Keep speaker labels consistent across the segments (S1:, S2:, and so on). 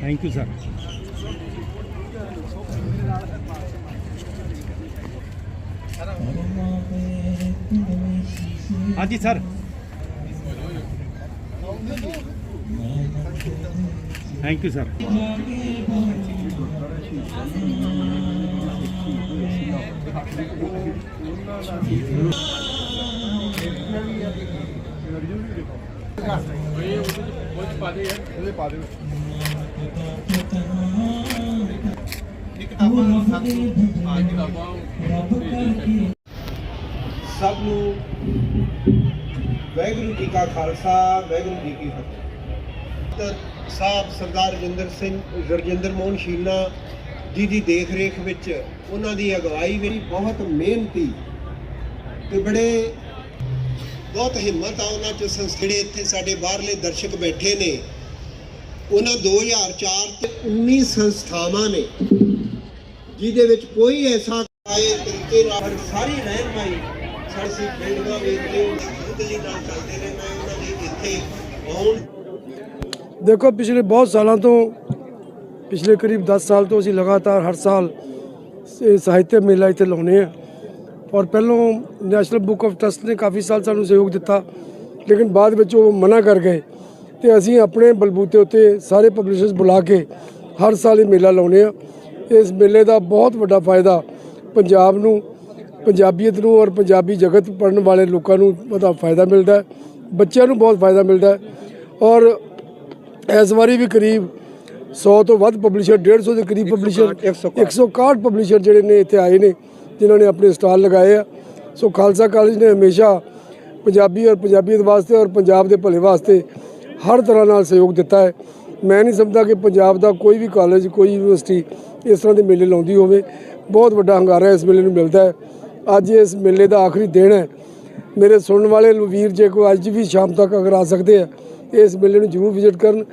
S1: Thank you, sir. हाँ जी sir thank you sir
S2: ਸਭ ਨੂੰ ਵਾਹਿਗੁਰੂ ਜੀ ਕਾ ਖਾਲਸਾ ਵਾਹਿਗੁਰੂ ਜੀ ਕੀ ਫਤਿਹ ਸਾਹਿਬ ਸਰਦਾਰ ਰਜਿੰਦਰ ਸਿੰਘ ਰਜਿੰਦਰ ਮੋਹਨ ਸ਼ੀਨਾ ਜੀ ਦੀ ਦੇਖ ਰੇਖ ਵਿੱਚ, ਉਹਨਾਂ ਦੀ ਅਗਵਾਈ ਵਿੱਚ ਬਹੁਤ ਮਿਹਨਤੀ ਤੇ ਬੜੇ ਬਹੁਤ ਹਿੰਮਤ ਆ ਉਹਨਾਂ ਚ ਸੰਸਥੜੇ ਇੱਥੇ ਸਾਡੇ ਬਾਹਰਲੇ ਦਰਸ਼ਕ ਬੈਠੇ ਨੇ। ਉਹਨਾਂ 2004 ਤੇ 19 ਸੰਸਥਾਵਾਂ ਨੇ, ਜਿਹਦੇ ਵਿੱਚ ਕੋਈ ਐਸਾ ਆਏ ਤਰੀਕੇ ਨਾਲ ਸਾਰੀ ਰਹਿਨਮਾਈ ਸਾਡੀ ਬਿਲਡਿੰਗਾਂ ਵੇਖਦੇ ਦਿੱਲੀ ਨਾਲ ਚੱਲਦੇ ਨੇ, ਮੈਂ ਉਹਨਾਂ ਦੇ ਇੱਥੇ ਆਉਣ
S3: ਦੇਖੋ, ਪਿਛਲੇ ਬਹੁਤ ਸਾਲਾਂ ਤੋਂ ਪਿਛਲੇ ਕਰੀਬ 10 ਸਾਲ ਤੋਂ ਅਸੀਂ ਲਗਾਤਾਰ ਹਰ ਸਾਲ ਸ- ਸਾਹਿਤਯ ਮੇਲਾ ਇੱਥੇ ਲਾਉਨੇ ਆ ਔਰ ਪਹਿਲੋਂ ਨੈਸ਼ਨਲ ਬੁੱਕ ਆਫ ਟਰਸਟ ਨੇ ਕਾਫੀ ਸਾਲ ਸਾਨੂੰ ਸਹਿਯੋਗ ਦਿੱਤਾ, ਲੇਕਿਨ ਬਾਅਦ ਵਿੱਚ ਉਹ ਮਨਾ ਕਰ ਗਏ ਤੇ ਅਸੀਂ ਆਪਣੇ ਬਲਬੂਤੇ ਉੱਤੇ ਸਾਰੇ ਪਬਲਿਸ਼ਰਸ ਬੁਲਾ ਕੇ ਹਰ ਸਾਲ ਇਹ ਮੇਲਾ ਲਾਉਨੇ ਆ ਇਸ ਮੇਲੇ ਦਾ ਬਹੁਤ ਵੱਡਾ ਫਾਇਦਾ ਪੰਜਾਬ ਨੂੰ, ਪੰਜਾਬੀਅਤ ਨੂੰ ਔਰ ਪੰਜਾਬੀ ਜਗਤ ਪੜਨ ਵਾਲੇ ਲੋਕਾਂ ਨੂੰ ਉਹਦਾ ਫਾਇਦਾ ਮਿਲਦਾ ਹੈ, ਬੱਚਿਆਂ ਨੂੰ ਬਹੁਤ ਫਾਇਦਾ ਮਿਲਦਾ ਹੈ। ਔਰ ਇਸ ਵਾਰੀ ਵੀ ਕਰੀਬ 100 ਤੋਂ ਵੱਧ ਪਬਲਿਸ਼ਰ 150 ਦੇ ਕਰੀਬ ਪਬਲਿਸ਼ਰ 161 ਪਬਲਿਸ਼ਰ ਜਿਹੜੇ ਨੇ ਇੱਥੇ ਆਏ ਨੇ ਜਿਨ੍ਹਾਂ ਨੇ ਆਪਣੇ ਸਟਾਲ ਲਗਾਏ ਆ। ਸੋ ਖਾਲਸਾ ਕਾਲਜ ਨੇ ਹਮੇਸ਼ਾ ਪੰਜਾਬੀ ਔਰ ਪੰਜਾਬੀਅਤ ਵਾਸਤੇ ਔਰ ਪੰਜਾਬ ਦੇ ਭਲੇ ਵਾਸਤੇ ਹਰ ਤਰ੍ਹਾਂ ਨਾਲ ਸਹਿਯੋਗ ਦਿੱਤਾ ਹੈ। ਮੈਂ ਨਹੀਂ ਸਮਝਦਾ ਕਿ ਪੰਜਾਬ ਦਾ ਕੋਈ ਵੀ ਕਾਲਜ ਕੋਈ ਯੂਨੀਵਰਸਿਟੀ ਇਸ ਤਰ੍ਹਾਂ ਦੇ ਮੇਲੇ ਲਾਉਂਦੀ ਹੋਵੇ। ਬਹੁਤ ਵੱਡਾ ਹੰਗਾਰਾ ਇਸ ਮੇਲੇ ਨੂੰ ਮਿਲਦਾ ਹੈ। ਅੱਜ ਇਸ ਮੇਲੇ ਦਾ ਆਖਰੀ ਦਿਨ ਹੈ। ਮੇਰੇ ਸੁਣਨ ਵਾਲੇ ਵੀਰ ਜੇ ਕੋਈ ਅੱਜ ਵੀ ਸ਼ਾਮ ਤੱਕ ਅਗਰ ਆ ਸਕਦੇ ਆ ਇਸ ਮੇਲੇ ਨੂੰ ਜ਼ਰੂਰ ਵਿਜ਼ਿਟ ਕਰਨ।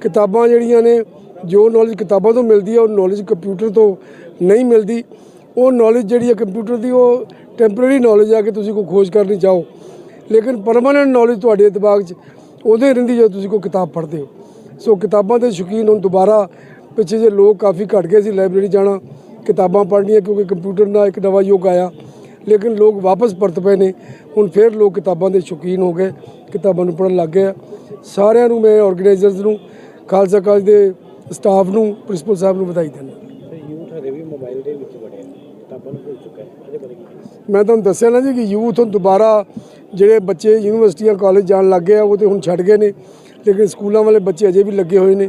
S3: ਕਿਤਾਬਾਂ ਜਿਹੜੀਆਂ ਨੇ ਜੋ ਨੌਲੇਜ ਕਿਤਾਬਾਂ ਤੋਂ ਮਿਲਦੀ ਹੈ, ਉਹ ਨੌਲੇਜ ਕੰਪਿਊਟਰ ਤੋਂ ਨਹੀਂ ਮਿਲਦੀ। ਉਹ ਨੌਲੇਜ ਜਿਹੜੀ ਹੈ ਕੰਪਿਊਟਰ ਦੀ, ਉਹ ਟੈਂਪਰੇਰੀ ਨੌਲੇਜ ਆ ਕਿ ਤੁਸੀਂ ਕੋਈ ਖੋਜ ਕਰਨੀ ਚਾਹੋ। ਲੇਕਿਨ ਪਰਮਾਨੈਂਟ ਨੌਲੇਜ ਤੁਹਾਡੇ ਦਿਮਾਗ 'ਚ ਉਹਦੇ ਰਹਿੰਦੀ ਜਦੋਂ ਤੁਸੀਂ ਕੋਈ ਕਿਤਾਬ ਪੜ੍ਹਦੇ ਹੋ। ਸੋ ਕਿਤਾਬਾਂ ਦੇ ਸ਼ੌਕੀਨ ਹੁਣ ਦੁਬਾਰਾ, ਪਿੱਛੇ ਜੇ ਲੋਕ ਕਾਫੀ ਘਟ ਗਏ ਸੀ ਲਾਇਬ੍ਰੇਰੀ ਜਾਣਾ, ਕਿਤਾਬਾਂ ਪੜ੍ਹਨੀਆਂ ਕਿਉਂਕਿ ਕੰਪਿਊਟਰ ਨਾਲ ਇੱਕ ਨਵਾਂ ਯੁੱਗ ਆਇਆ। ਲੇਕਿਨ ਲੋਕ ਵਾਪਸ ਪਰਤ ਪਏ ਨੇ। ਹੁਣ ਫਿਰ ਲੋਕ ਕਿਤਾਬਾਂ ਦੇ ਸ਼ੌਕੀਨ ਹੋ ਗਏ, ਕਿਤਾਬਾਂ ਨੂੰ ਪੜ੍ਹਨ ਲੱਗ ਗਏ ਆ। ਸਾਰਿਆਂ ਨੂੰ, ਮੈਂ ਆਰਗੇਨਾਈਜ਼ਰਸ ਨੂੰ, ਖਾਲਸਾ ਕਾਲਜ ਦੇ ਸਟਾਫ ਨੂੰ ਪ੍ਰਿੰਸੀਪਲ ਸਾਹਿਬ ਨੂੰ ਵਧਾਈ ਦਿੰਦਾ।
S1: ਯੂਥ ਹਰੇ ਵੀ ਮੋਬਾਈਲ ਦੇ ਵਿੱਚ ਵੜਿਆ ਕਿਤਾਬਾਂ ਨੂੰ ਭੁੱਲ ਚੁੱਕਾ ਹੈ ਇਹਦੇ ਬਾਰੇ ਕੀ
S3: ਮੈਂ ਤੁਹਾਨੂੰ ਦੱਸਿਆ ਨਾ ਜੀ ਕਿ ਯੂਥ ਹੁਣ ਦੁਬਾਰਾ ਜਿਹੜੇ ਬੱਚੇ ਯੂਨੀਵਰਸਿਟੀਆਂ ਕਾਲਜ ਜਾਣ ਲੱਗ ਗਏ ਆ ਉਹ ਤੇ ਹੁਣ ਛੱਡ ਗਏ ਨੇ ਲੇਕਿਨ ਸਕੂਲਾਂ ਵਾਲੇ ਬੱਚੇ ਅਜੇ ਵੀ ਲੱਗੇ ਹੋਏ ਨੇ।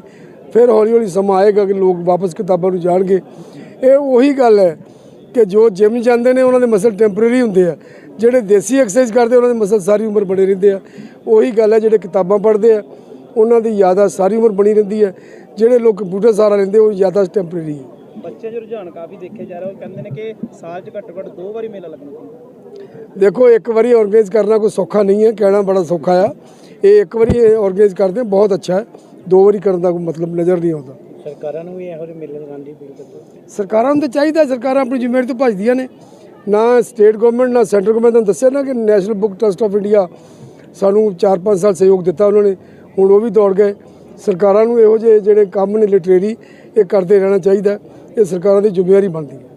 S3: ਫਿਰ ਹੌਲੀ ਹੌਲੀ ਸਮਾਂ ਆਏਗਾ ਕਿ ਲੋਕ ਵਾਪਸ ਕਿਤਾਬਾਂ ਨੂੰ ਜਾਣਗੇ। ਇਹ ਉਹੀ ਗੱਲ ਹੈ ਕਿ ਜੋ ਜਿਮ ਜਾਂਦੇ ਨੇ ਉਹਨਾਂ ਦੇ ਮਸਲ ਟੈਂਪਰੇਰੀ ਹੁੰਦੇ ਆ। ਜਿਹੜੇ ਦੇਸੀ ਐਕਸਰਸਾਈਜ਼ ਕਰਦੇ ਉਹਨਾਂ ਦੇ ਮਸਲ ਸਾਰੀ ਉਮਰ ਬਣੇ ਰਹਿੰਦੇ ਆ। ਉਹੀ ਗੱਲ ਹੈ ਜਿਹੜੇ ਕਿਤਾਬਾਂ ਪੜ੍ਹਦੇ ਆ। ਉਹਨਾਂ ਦੀ ਯਾਦਾਸ਼ਤ ਸਾਰੀ ਉਮਰ ਬਣੀ ਰਹਿੰਦੀ ਹੈ। ਜਿਹੜੇ ਲੋਕ ਕੰਪਿਊਟਰ ਸਹਾਰਾ ਲੈਂਦੇ ਉਹ ਯਾਦਾਸ਼ਤ ਟੈਂਪਰੇਰੀ ਹੈ।
S4: ਬੱਚੇ ਜੋ ਰੁਝਾਨ ਕਾਫੀ ਦੇਖੇ ਜਾ ਰਿਹਾ ਉਹ ਕਹਿੰਦੇ ਨੇ ਕਿ ਸਾਲ 'ਚ ਘੱਟੋ ਘੱਟ ਦੋ ਵਾਰੀ ਮੇਲਾ ਲੱਗਣਾ ਚਾਹੀਦਾ
S3: ਦੇਖੋ ਇੱਕ ਵਾਰੀ ਆਰਗੇਨਾਈਜ਼ ਕਰਨਾ ਕੋਈ ਸੌਖਾ ਨਹੀਂ ਹੈ ਕਹਿਣਾ ਬੜਾ ਸੌਖਾ ਆ। ਇਹ ਇੱਕ ਵਾਰੀ ਆਰਗੇਨਾਈਜ਼ ਕਰਦੇ ਬਹੁਤ ਅੱਛਾ ਹੈ। ਦੋ ਵਾਰੀ ਕਰਨ ਦਾ ਕੋਈ ਮਤਲਬ ਨਜ਼ਰ ਨਹੀਂ ਆਉਂਦਾ।
S4: ਸਰਕਾਰਾਂ ਨੂੰ ਵੀ ਇਹੋ ਜਿਹੇ ਮੇਲੇ ਲਗਾਉਣ ਦੀ ਅਪੀਲ ਕਰਦੇ
S3: ਸਰਕਾਰਾਂ ਨੂੰ ਤਾਂ ਚਾਹੀਦਾ ਸਰਕਾਰਾਂ ਆਪਣੀ ਜ਼ਿੰਮੇਵਾਰੀ ਤੋਂ ਭੱਜਦੀਆਂ ਨੇ। ਨਾ ਸਟੇਟ ਗਵਰਨਮੈਂਟ ਨਾ ਸੈਂਟਰ ਗਵਰਨਮੈਂਟ ਨੇ ਦੱਸਿਆ ਨਾ ਕਿ National Book Trust of India ਸਾਨੂੰ 4-5 ਸਾਲ ਸਹਿਯੋਗ ਦਿੱਤਾ ਉਹਨਾਂ ਨੇ। ਹੁਣ ਉਹ ਵੀ ਦੌੜ ਗਏ। ਸਰਕਾਰਾਂ ਨੂੰ ਇਹੋ ਜਿਹੇ ਜਿਹੜੇ ਕੰਮ ਨੇ ਲਿਟਰੇਰੀ ਇਹ ਕਰਦੇ ਰਹਿਣਾ ਚਾਹੀਦਾ। ਇਹ ਸਰਕਾਰਾਂ ਦੀ ਜ਼ਿੰਮੇਵਾਰੀ ਬਣਦੀ ਹੈ।